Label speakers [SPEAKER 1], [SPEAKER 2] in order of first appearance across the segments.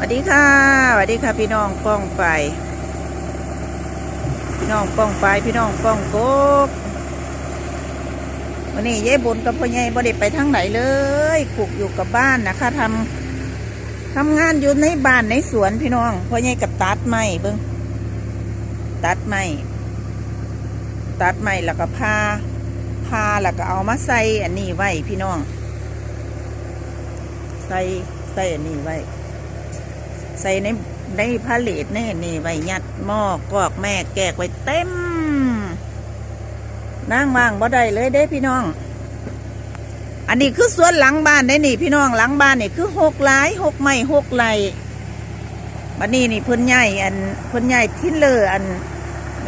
[SPEAKER 1] สวัสดีค่ะสวัสดีค่ะ พี่น้องป้องไปพี่น้องป้องไปพี่น้องป้องกบวันนี้ยายบุญกับพ่อใหญ่บ่ได้ไปทางไหนเลยปลูกอยู่กับบ้านนะคะทำทำงานอยู่ในบ้านในสวนพี่น้องพ่อใหญ่กับตัดไม้เบิ้งตัดไม้ตัดไม้แล้วก็พาพาแล้วก็เอามาใส่อันนี้ไว้พี่น้อง ใส่ใส่อันนี้ไว้ ใส่ในในพาเลทแน่นี่ไว้ยัดหม้อกอกแม่แกกไว้เต็มนั่งว่างบ่ได้เลยเด้พี่น้อง อันนี้คือสวนหลังบ้านได้นี่ พี่น้องหลังบ้านนี่คือหกหลายหกไม้หกไหลบัดนี้นี่เพิ่นใหญ่อันเพิ่นใหญ่ที่เลออัน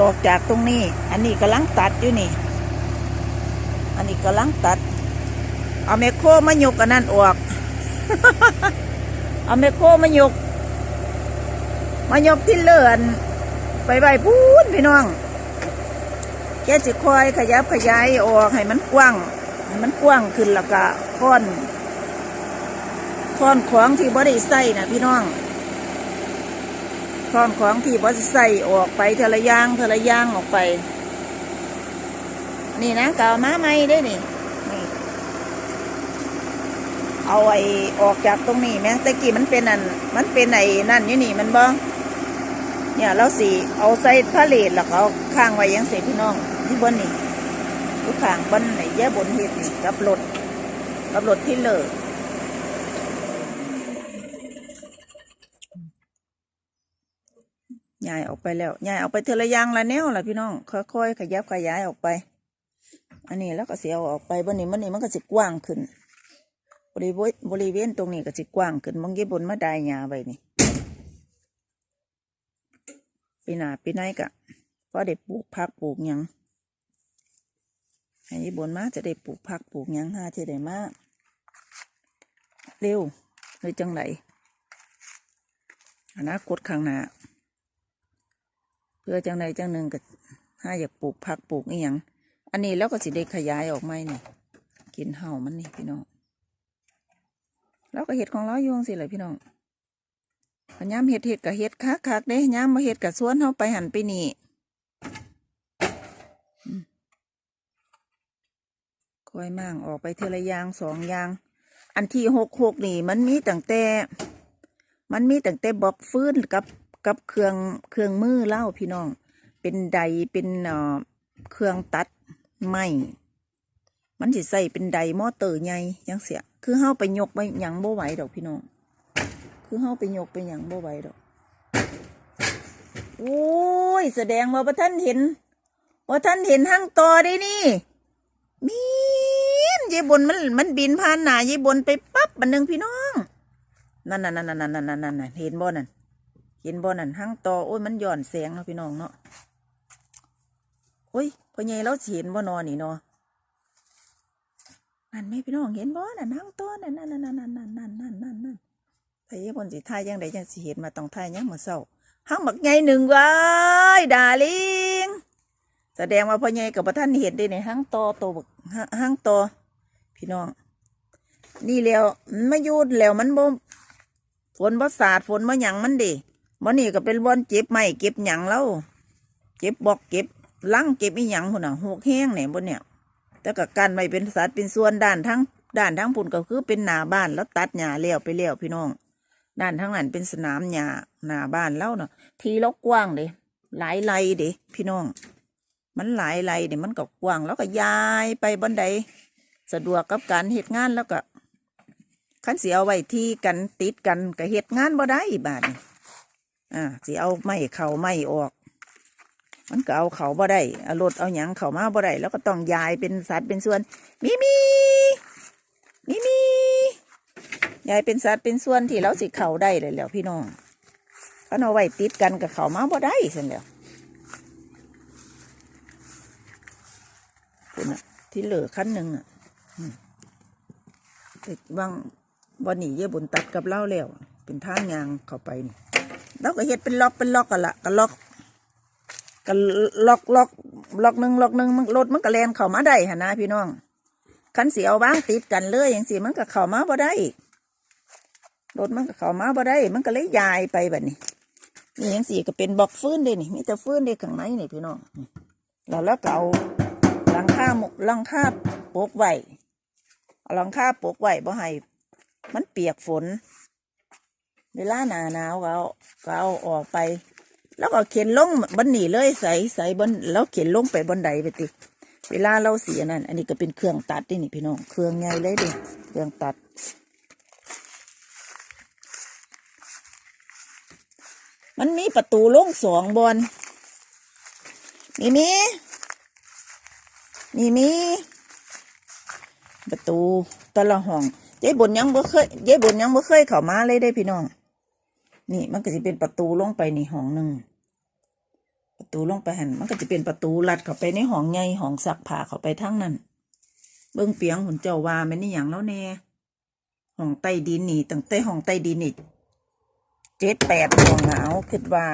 [SPEAKER 1] ออกจากตรงนี้ อันนี้กำลังตัดอยู่นี่ อันนี้กำลังตัด เอาแมคโครมายกอันนั้นออก เอาแมคโครมายก มายกที่เลื่อนไปใบพูนพี่น้องแกจะคอยขยับขยายออกให้มันกว้างให้มันกว้างขึ้นแล้วก็ค้อนค้อนของที่บ่ได้ใส่นะพี่น้องค้อนของที่บ่ได้ใส่ออกไปเทละอยางเทละอยางออกไป นี่นะกาวม้าไม้ได้นี่นี่เอาไอ้ออกจากตรงนี้แม่ต่กี้มันเป็นอัน มันเป็นไอ้นั่นอยู่นี่มันบ่ เนี่ยเราสีเอาใส่พาเลทแล้วก็เอาข้างไว้ยังเสร็จพี่น้องที่บนนี่ทุกข้างบนไหนแย่บนเห็ดนี่กับรถกับรถที่เลอยายออกไปแล้วยายออกไปเทละยางละแนวละพี่น้องค่อยๆขยับขยายออกไป อันนี้แล้วก็เสียเอาออกไปบนนี้มันนี่มันก็สิกว้างขึ้น บริเวณบริเวณตรงนี้ก็สิกว้างขึ้นมองยี่บนมาได้หญ้าไว้นี่ ปีหน้าปีไหนกะพอได้ปลูกผักปลูกยังให้ยี่บนมาจะได้ปลูกผักปลูกยังหาที่ได้มาเร็วหรือจังไรอนาคตข้างหน้าเพื่อจังไรจังหนึ่งก็ห้าอยากปลูกผักปลูกอีหยังอันนี้แล้วก็สิได้ขยายออกไหมนี่กินเห่ามันนี่พี่น้องเราก็เห็ดของเราอยู่จั่งสิเลยพี่น้อง ยายามเห็ดเห็ดกับเห็ดคักคักเด้ยามมาเห็ดกับสวนเขาไปหันไปนี่คอยมั่งออกไปเทอละยางสองยาง อันที่หกหกนี่ มันมีตั้งแต่ มันมีตั้งแต่บอกฟื้นกับกับเครื่องเครื่องมือเล่าพี่น้อง เป็นใดเป็นเอ่อเครื่องตัดไม้มันสิใส่เป็นไดมอเตอร์ใหญ่ยังเสีย คือเฮาไปยกไปยังบ่ไหวดอกพี่น้อง คือเฮาไปยกไปหยังบ่ไหวดอกโอ้ย แสดงว่าบ่ท่านเห็น ว่าท่านเห็นห้างต่อได้นี่ มีนยายบนมันมันบินผ่านหน้ายายบนไปปั๊บบันหนึงพี่น้อง นั่นนั่นนั่นนั่นนั่นนั่นนั่นเห็นบ่นั่นเห็นบ่นั่นห้างต่อโอ้ยมันย้อนแสงเนาะพี่น้องเนาะโอ้ยพ่อใหญ่เราเห็นบ่นอนี่เนาะนั่นแม่พี่น้องเห็นบ่นั่นนั่งตัวนั่นนั่นนั่นนั่นนั่นนั่นนั่นนั่นนั่น ไทยบนสิทายยังไดจังสิเห็นมาต้องทายยังมื้อเช้าหังบักใหญ่หนึ่งว้ายดาลิงแสดงว่าพ่อใหญ่กับพ่อท่านเห็นได้ในหังโตโตบักหังตพี่น้อง นี่แล้วมันมายู่แล้วมันบ่ฝนบ่สาดฝนบ่หยังมันดิบ่นี่ก็เป็นบ่อนเจ็บไม้เก็บหยังแล้วเก็บบอกเก็บลังเก็บอีหยังพุ่นน่ะหกแห้งเนี่ยบนเนี่ยแต่ก็กันไว้เป็นสัตว์เป็นส่วนด้านทั้งด้านทั้งพุ่นก็คือเป็นหน้าบ้านแล้วตัดหญ้าเลี้ยวไปเลี้ยวพี่น้อง ด้านทั้งนั้นเป็นสนามหญ้าหน้าบ้านเล่าเนาะทีเรากว้างเด้หลายไรเด้พี่น้อง มันหลายไรเด้มันก็กว้างแล้วก็ย้ายไปบนไดสะดวกกับการเหตุงานแล้วก็คันเสิเอาไว้ที่กันติดกันก็เหตุงานบ่ได้บาดนี้อ่าสิเอาไม้เข่าไม้ออก มันก็เอาเข่าบ่ได้เอารถเอาหยังเข่ามาบ่ได้แล้วก็ต้องย้ายเป็นสัตว์เป็นส่วน มีมีมีมี ยายเป็นสัตว์เป็นส่วนที่เราสิเขาได้เลยแล้วพี่น้องก็เอาไว้ติดกันกับเขามาบ่ได้สิแล้วคุณน่ะที่เหลือขั้นหนึ่งอะอืมแต่บางวันนี้เย่บุญตัดกับเล่าแล้ว เป็นทางยางเข้าไปนี่เราก็เฮ็ดเป็นล็อกเป็นล็อกกันละก็ล็อกก็ล็อกล็อกล็อกหนึ่งล็อกหนึ่งมันรถมันก็แลนเข้ามาได้หนนะพี่น้องคันสีเอาบ้างติดกันเลยอย่างสีมันก็เข้ามาบ่ได้ รถมันก็เข้ามาบ่ได้ มันก็เลยยายไปแบบนี้นี่ยังสี่ก็เป็นบอกฟื้นเด้นี่มีแต่ฟื้นเด้ข้างในนี่พี่น้องแล้วแล้วก็เอาหลังคาหมกหลังคาปกไว้เอาหลังคาปกไว้บ่ให้มันเปียกฝน เวลาหนาหนาวก็เอาก็เอาออกไป แล้วก็เข็นลงบนหนีเลยใส่ใส่บนแล้วเข็นลงไปบนใดไปติ เวลาเราเสียนั่นอันนี้ก็เป็นเครื่องตัดนี่นี่พี่น้อง เครื่องใหญ่เลยดิเครื่องตัด มันมีประตูลงสองบอนมีมีมีมีประตูแตละห้องยายบนยังบ่เคยยายบนยังบ่เคยเข้ามาเลยได้พี่น้อง นี่มันก็จะเป็นประตูลงไปนี่ห้องหนึ่งประตูลงไปหันมันก็จะเป็นประตูลัดเข้าไปในห้องใหญ่ห้องซักผ้าเข้าไปทั้งนั้น เบิ้องเปียงหุ่นเจ้าว่าแม่นนี่อย่างแล้วแน่ห้องใต้ดินนี่ตั้งแต่ห้องใต้ดินนี่ เจ็ดแปดดวงหนาวคิดว่า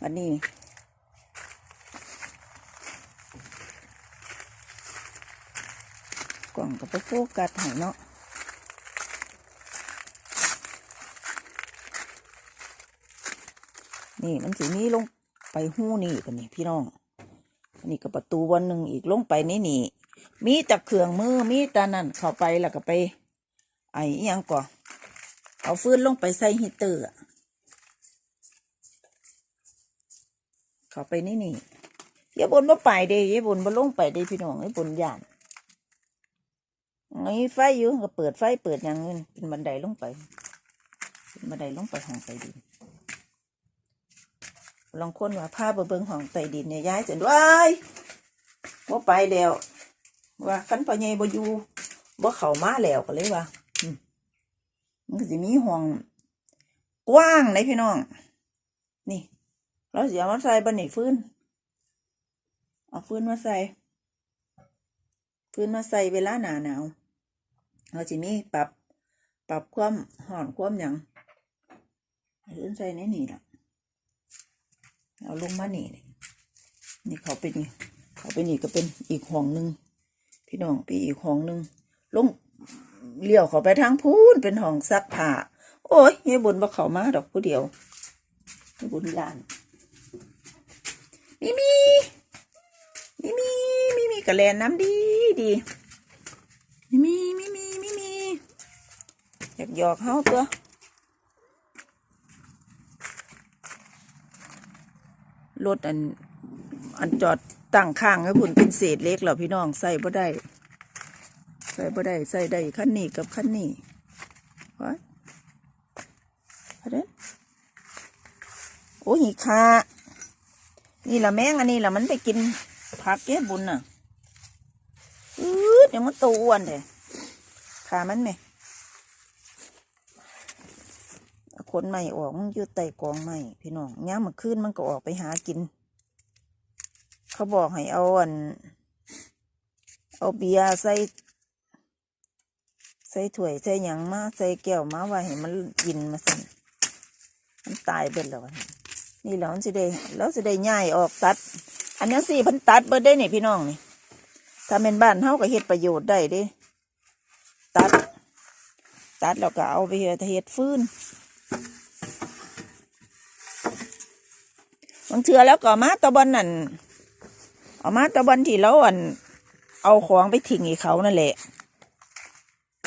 [SPEAKER 1] วันนี้กล่องกับไปโฟกัสให้เนาะนี่มันสีนี้ลงไปหู้นี่กันนี่พี่น้องอันนี้ก็ประตูวันหนึ่งอีกลงไปนี่นี่ มีแต่เครื่องมือมีแต่นั่นเข้าไปแล้วก็ไป ไอ้อิหยังก่อน เอาฟืนลงไปใส่ฮีตเตอร์เข้าไปนี่นี่ยบนบ่ไปเด้อย่าบนบ่ลงไปเด้พี่น้องอย่าบนยานไอ้ไฟอยู่ก็เปิดไฟเปิดอย่างนี้เป็นบันไดลงไปเป็นบันไดลงไปห้องใต้ดินลองคนว่าพาเบิ่งห้องใต้ดินเนี่ยย้ายเสร็จด้วยว่าไปแล้วว่าคันพ่อใหญ่บ่อยู่บ่เข้ามาแล้วก็เลยว่า มันก็จะมีห้องกว้างเลยพี่น้อง นี่ เราเสิเอามาใส่บันนี่ฟื้น เอาฟื้นมาใส่ ฟื้นมาใส่เวลาหนาหนาว เราจะมีปรับ ปรับความห่อนความหยังฟื้นใส่ในนี่ละเอาลงมานี่นี่นี่เขาไปนี่เขาไปนี่ก็เป็นอีกห้องหนึ่งพี่น้องไปอีกห้องหนึ่งลง เลี้ยวเขาไปทางพูนเป็นห้องซักผ้าโอ้ยยายบุญบ่เข้ามาดอกผู้เดียวยายบุญยานมีมีมีมีมีมีกระแลนน้ำดีดีมีมีมีมีมีมีอยากหยอกเฮาตัวรถอันอันจอดตั้งข้างให้พุ่นเป็นเศษเล็กเหรอพี่น้องใส่บ่ได้ ใส่บ่ได้ใส่ได้ขั้นนี้กับขั้นนี้วะอะไรโอ้หิคานี่ละแมงอันนี้ละมันไปกินผักเก็บบุญน่ะอืดเดี๋ยวมันตัวอ้วนเลยขามันไหมเอาขนใหม่ออกมันอยู่ใต้กองใหม่พี่น้องย่ามมันขึ้นมันก็ออกไปหากิน เขาบอกให้เอาอัน เอาเบียร์ใส่ ใส่ถ้วยใส่หยังมาใส่แก้วมาไว้ให้มันกินมาสั่นมันตายเบิดแล้วนี่แหล้วมันสิได้แล้วสิได้ย่ายออกตัด อันนี้สี่พันตัดเบิดได้นี่พี่น้องนี่ถ้าเป็นบ้านเฮาก็เฮ็ดประโยชน์ได้เด้ตัด ตัดแล้วก็เอาไปเฮ็ดเฮ็ดฟืนบางเทื่อแล้วก็เอามาตะบอนนั่นเอามาตะบอนที่เราอันเอาของไปทิ้งให้เขานั่นแหละ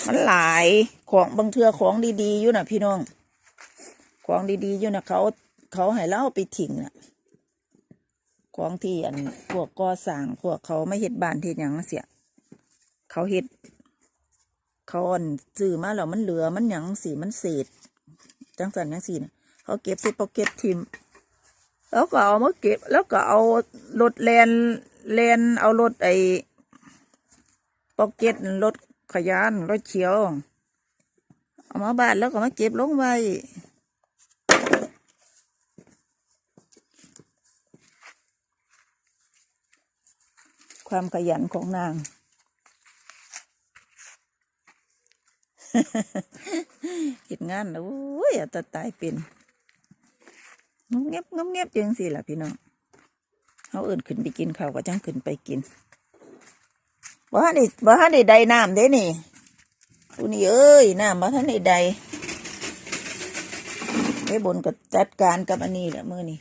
[SPEAKER 1] มันหลายของบางเทือของดีๆอยู่นะพี่น้อง ของดีๆอยู่นะเขาเขาให้เราเอาไปทิ้งน่ะของที่อันพวกก่อสร้างพวกเขาไม่เฮ็ดบ้านเฮ็ดหยังเสียเขาเฮ็ดเขาอ่อนซื้อมาแล้วมันเหลือมันหยังสีมันเศษจังสันจังสีนะเขาเก็บใส่ปอกเก็ตทิมแล้วก็เอามาเก็บ แล้วก็เอารถแลนแลนเอารถไอ้ปอกเก็ตรถ ขยานรถเขียว เอามาบานแล้วก็มาเก็บลงไว้ความขยันของนาง เห็นงานแล้วโอ้ยอัตตายเป็นงบเงียบงบเงียบจังสิล่ะพี่น้องเขาเอื่นขึ้นไปกินข้าวก็จังขึ้นไปกิน บ่ฮันได้บ่ฮันได้ได้น้ำเด้นี่ดูนี่เอ้ยน้ำมาท่านใดใดไอ้บนก็จัดการกับอันนี้แหละมือนี่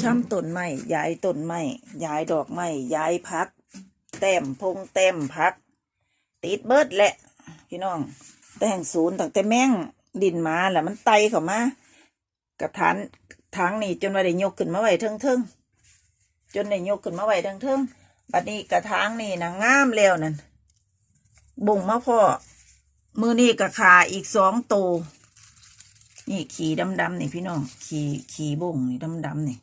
[SPEAKER 1] ช่ำต้นไม้ย้ายต้นไม้ย้ายดอกไม้ย้ายพักแต้มพงแต้มพัก ติดเบิดแหละ พี่น้อง แต่งศูนย์ตั้งแต่แม่งดินมาแหละมันไตเข้ามา กับฐานทางนี่จนว่าได้ยกขึ้นมาไว้เทิงเทิงๆจนได้ยกขึ้นมาไว้เทิงเทิงๆ บัดนี้กระถางนี่นะงามแล้วนั่นบ่งมาพ่อมือนี่กระขาอีกสองโตวนี่ขี่ดำดำๆนี่พี่น้อง ขี่ขี่บ่งนี่ดำดำๆนี่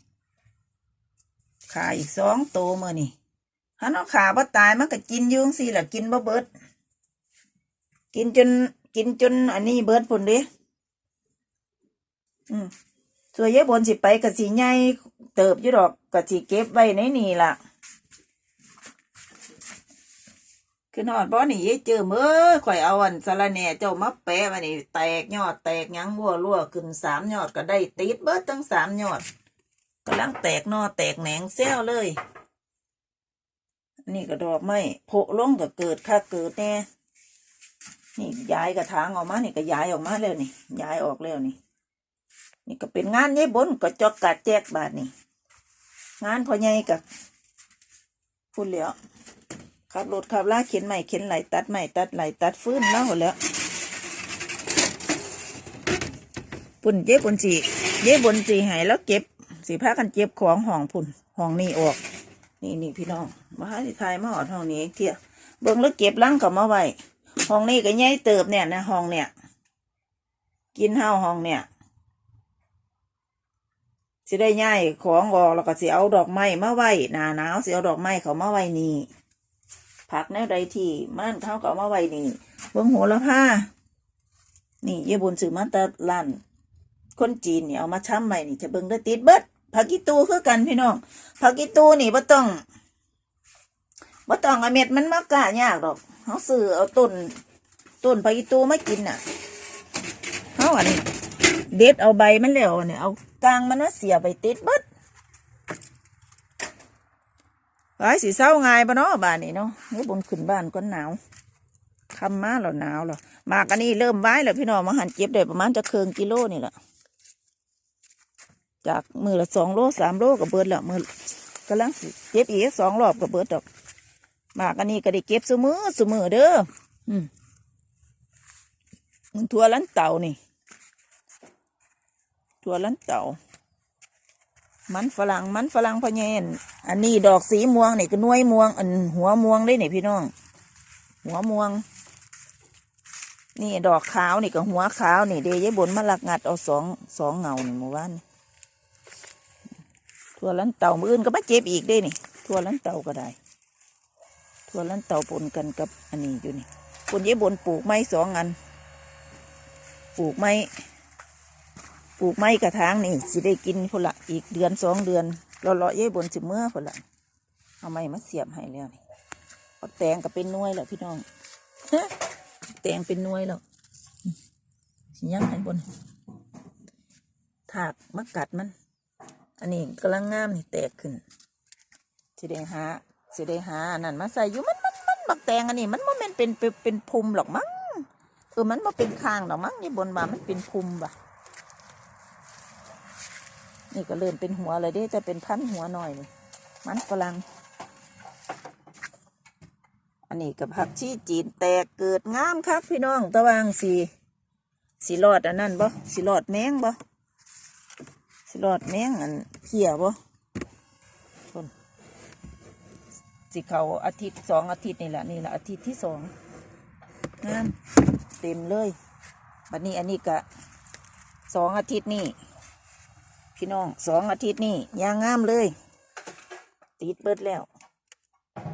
[SPEAKER 1] ขาอีกสองโตวมือนี่ฮันเอาขาบ่ตายมันก็กินยุงสิล่ะกินบ่เบิด กินจนกินจนอันนี้เบิดพุ่นเด้อืมส่วนยายบนสิไปกะสิใหญ่เติบยู่ดอกกะสิเก็บไว้ในนี่ล่ะ คือนอดบ่นี่ยายเจอเมื่อข่อยเอาอันสะรแหน่เจ้ามาแปะมานี่แตกยอดแตกยังวัวรั่วขึ้นสามยอดก็ได้ติดเบิดทั้งสามยอดกำลังแตกนอแตกแหนงแซวเลยนี่ก็ดอกไม้โผล่ลงก็เกิดค่าเกิดแน่นี่ย้ายกระถางออกมานี่ก็ย้ายออกมาแล้วนี่ย้ายออกแล้วนี่ นี่ก็เป็นงานยายบนก็จอกกัดแจกบาทนี่ งานพอใหญ่กับพูดแล้ว ขับรถขับลาเข็นใหม่เข็นไหลตัดใหม่ตัดไหลตัดฟื้นแล้วหมดแล้วปุ่นเย็บบนสีเย็บบนสีหายแล้วเก็บสีผ้ากันเจ็บของห้องพุ่นห้องนี่ออก นี่นี่พี่น้องมาให้ทายมาหอดห้องนี้เที่ยเบิ่งแล้วเก็บลังเขามาไว้ห้องนี้ก็ใหญ่เติบเนี่ยนะห้องเนี่ย กินห้าวห้องเนี่ยสิได้ย่ายของออกแล้วก็สิเอาดอกไม้มาไว้หนาหนาวสิเอาดอกไม้เขามาไว้นี่ ผักแนวใดที่มันเขาก็เอามาไว้นี่เบิ่งโหระพานี่เยบุญซื้อมาตะร้านคนจีนเนี่ยเอามาช้ำไว้นี่จะเบิ่งได้ติดเบิดผักกีตูคือกันพี่น้องผักกีตูนี่บ่ต้องบ่ต้องเอาเม็ดมันมากล้ายากดอกเขาซื้อเอาต้นต้นผักกีตูมากินน่ะเขาอันนี้เด็ดเอาใบมันแล้วเนี่ยเอากลางมันมาเสียบไปติดเบิด ไอ้สีเศร้าง่ายปะเนาะบ้านนี้เนาะนี่บนขึ้นบ้านก็หนาวคำมาแล้วหนาวแล้วมากอันนี้เริ่มไว้แล้วพี่น้องมาหันเก็บได้ประมาณจะเคืองกิโลนี่แหละจากมือละสองโลสามโลกับเบิดแล้วมือกำลังเก็บอีกสองรอบกับเบิดดอกมากอันนี้ก็ได้เก็บสมือสมือเด้ออืมมันทัวลันเต่านี่ถั่วลันเต่า มันฝรั่งมันฝรั่งพะเยนอันนี้ดอกสีม่วงนี่ก็นวยม่วง อันหัวม่วงได้นี่พี่น้อง หัวม่วง นี่ดอกขาวนี่ก็หัวขาวนี่เดยยบนมาลักงัดเอาสองสองเงานี่เมื่อวานนี่ถั่วลันเต่ามืออื่นก็มาเจ็บอีกได้นี่ถั่วลันเต่าก็ได้ถั่วลันเต่าปนกันกับอันนี้อยู่นี่คนยายบนปลูกไม้สองอัน ปลูกไม้ ปลูกไม้กระถางนี่สิได้กินพุ่นละอีกเดือนสองเดือนเราเลาะเย่บนสิเมื่อพุ่นละเอาไม้มาเสียบให้แล้วนี่เอาแตงก็เป็นน่วยแล้วพี่น้องแตงเป็นน่วยแล้วสิยังให้บนถากมากัดมัน อันนี้กำลังงามนี่แตกขึ้นสิได้หาสิได้หาอันนั่นมาใส่อยู่มันมันมันบักแตงอันนี้ มันมันเป็นเป็นเป็นเป็นภูมิหรอกมั้งเออมันมาเป็นคางหรอกมั้งนี่บนมามันเป็นภูมิบ่ะ นี่ก็เริ่มเป็นหัวเลยเด้จะเป็นพันหัวหน่อยนี่มันฝรั่งอันนี้กับผักชีจีนแตกเกิดงามครับพี่น้องตะวางสีสีรอดอันนั้นบ่สีรอดแมงบ่สีรอดแมงอันเขี่ยบ่คนสีเขาอาทิตย์สองอาทิตย์นี่แหละนี่แหละอาทิตย์ที่สองงามเต็มเลยบัดนี้อันนี้ก็สองอาทิตย์นี่ พี่น้องสองอาทิตย์นี่ยางงามเลย ติดเบิดแล้ว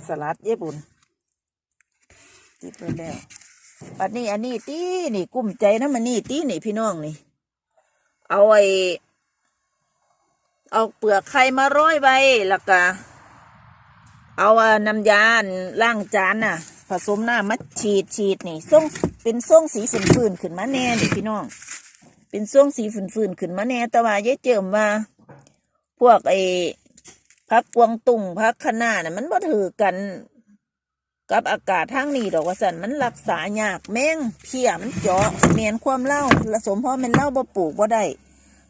[SPEAKER 1] สลัดเยบุญติดเบิดแล้วปัดนี้อันนี้ตีนี่กุ้มใจนะมันนี่ตีนี่พี่น้องนี่ เอาไอ้เอาเปลือกไข่มาร้อยไว้แล้วก็เอาน้ำยาล้างจานน่ะ ผสมน้ำมาฉีดฉีดนี่ส่งเป็นส่งสีฝืนขึ้นมาแน่นี่พี่น้อง เป็นช่วงสีฝืนๆขึ้นมาแน่แต่ว่าเย้เจิมว่า พวกไอ้พักกวงตุงพักขนาน่ะ มันบ่ถือกัน กับอากาศทางนี้ดอกว่าสันมันรักษายากแม่งเพียมันเจาะเมียนความเล่าผสมพราะมันเล่าบ่ปลูกบ่ได้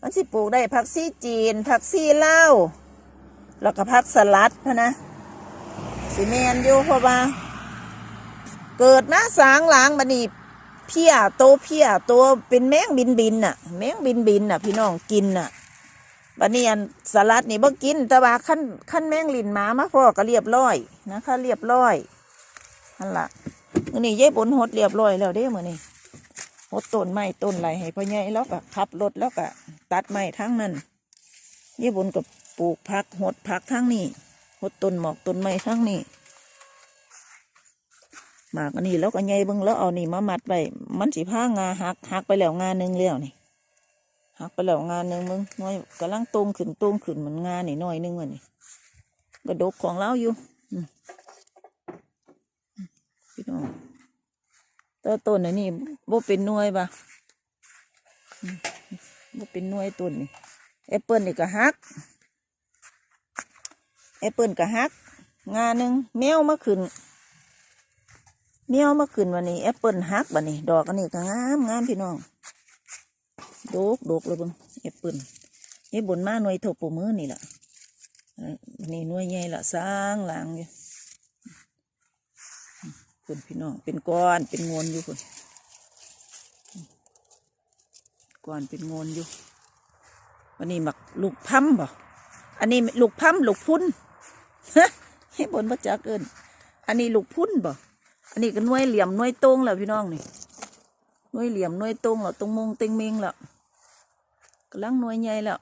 [SPEAKER 1] มันสิปลูกได้ผักซี่จีนผักซี่เล่าแล้วก็ผักสลัดพะนะสิเมียนอยู่เพราะว่าเกิดมาสางหลางบันี้ เพี้ยโตเพี้ยโตเป็นแมงบินบินน่ะ แมงบินบินน่ะ พี่น้องกินน่ะบัดนี้อันสลัดนี่บ่กิน แต่ว่าขั้นขั้นแมงลินหมามาพ่อก็เรียบร้อยนะคะเรียบร้อยนั่นละมือนี้ยายบนหดเรียบร้อยแล้วเด้มือนี้หดต้นไม้ต้นไรให้พ่อใหญ่แล้วก็ขับรถแล้วก็ตัดไม้ทั้งนั้นยายบนก็ปลูกผักหดผักทั้งนี้หดต้นหมอกต้นไม้ทั้งนี้ หมากอันนี้แล้วก็ใหญ่เบิ่งแล้วเอานี่มามัดไว้มันสิพางาหักหักไปแล้วงาหนึ่งแล้วนี่หักไปแล้วงานหนึ่งมึงน้อยกำลังตรงขึ้นตรงขึ้นเหมือนงานี่น้อยหนึงวะนี่กระดกของเราอยู่อืมอืมพี่น้องตัวต้นอันนี้บ่เป็นน่วยปะบ่เป็นน่วยต้นนี่แอปเปิลนี่ก็หักแอปเปิลก็หักงานหนึ่งแมวมาขึ้น เนี้ยวมาขึ้นวันนี้แอปเปิลฮักบันนี้ ดอกอันนี้ก็งามงามพี่น้องโดกโดกเลยบิ่งแอปเปิลนี่บนมาหน่วยเถกปูมือนี่แหละนี่หน่วยใหญ่ละสร้างหลังอยู่คุณพี่น้องเป็นก้อนเป็นงวนอยู่คุณก้อนเป็นงวนอยู่ วันนี้หมักลูกพัมบ่อันนี้ลูกพัมลูกพุ่นให้บนพระจักเอินอันนี้ลูกพุ่นบ่ อันนี้ก็น่วยเหลี่ยมน่วยตรงแล้วพี่น้องนี่น่วยเหลี่ยมน่วยตรงแล้วตรงมงเต็งเมงแล้วกำลังน่วยใหญ่แล้ว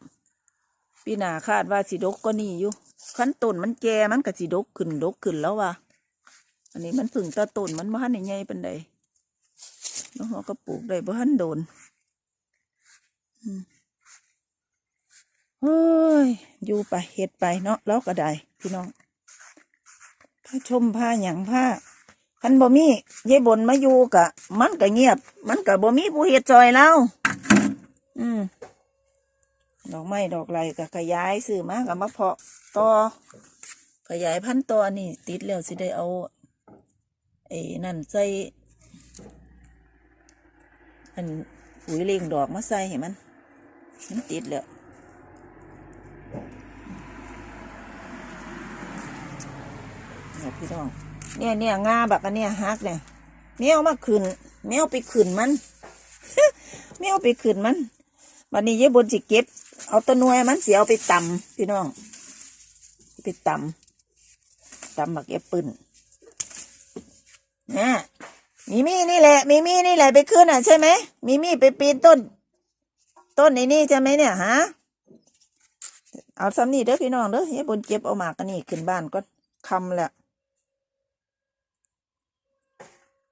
[SPEAKER 1] ปีหนาคาดว่าสิดกก็นี่อยู่ขั้นต้นมันแก่มันก็สิดกขึ้นดกขึ้นแล้วว่ะอันนี้มันพึ่งตาต้นมันบ่ทันใหญ่ปานใดแล้วเราก็ปลูกได้บ่ทันโดนเฮ้ยอยู่ไปเฮ็ดไปเนาะแล้วก็ได้พี่น้องผ้าชมผ้าหยังผ้า คันบ่มียายบนมาอยู่กะ มันก็เงียบ มันก็บ่มีผู้เฮ็ดจอยเราอืมดอกไม้ดอกไรก็ขยายซื้อมาก็มาเพาะต่อขยายพันต่อนี่ ติดแล้วสิได้เอาไอ้นั่นใส่อันปุ๋ยเลี้ยงดอกมาใส่ให้มันมันติดแล้วเนี่ยพี่น้อง เนี่ยเนี่ยงาแบบอันเนี้ยฮักเนี่ยแมวมาขึ้นแมวไปขึ้นมันแมวไปขึ้นมันวันนี้เยบนสิเก็บ เอาต้นวยมันเสียเอาไปตำพี่น้อง ไปตำตำหมักแอปเปิ้ลนะมีมี่นี่แหละ มีมี่นี่แหละไปขึ้นอะใช่ไหมมีมี่ไปปีนต้น ต้นในนี่ใช่ไหมเนี่ยฮะเอาซ้ำนี่เด้อพี่น้องเด้อเยบนเก็บเอาหมากอันนี้ขึ้นบ้านก็คำแหละ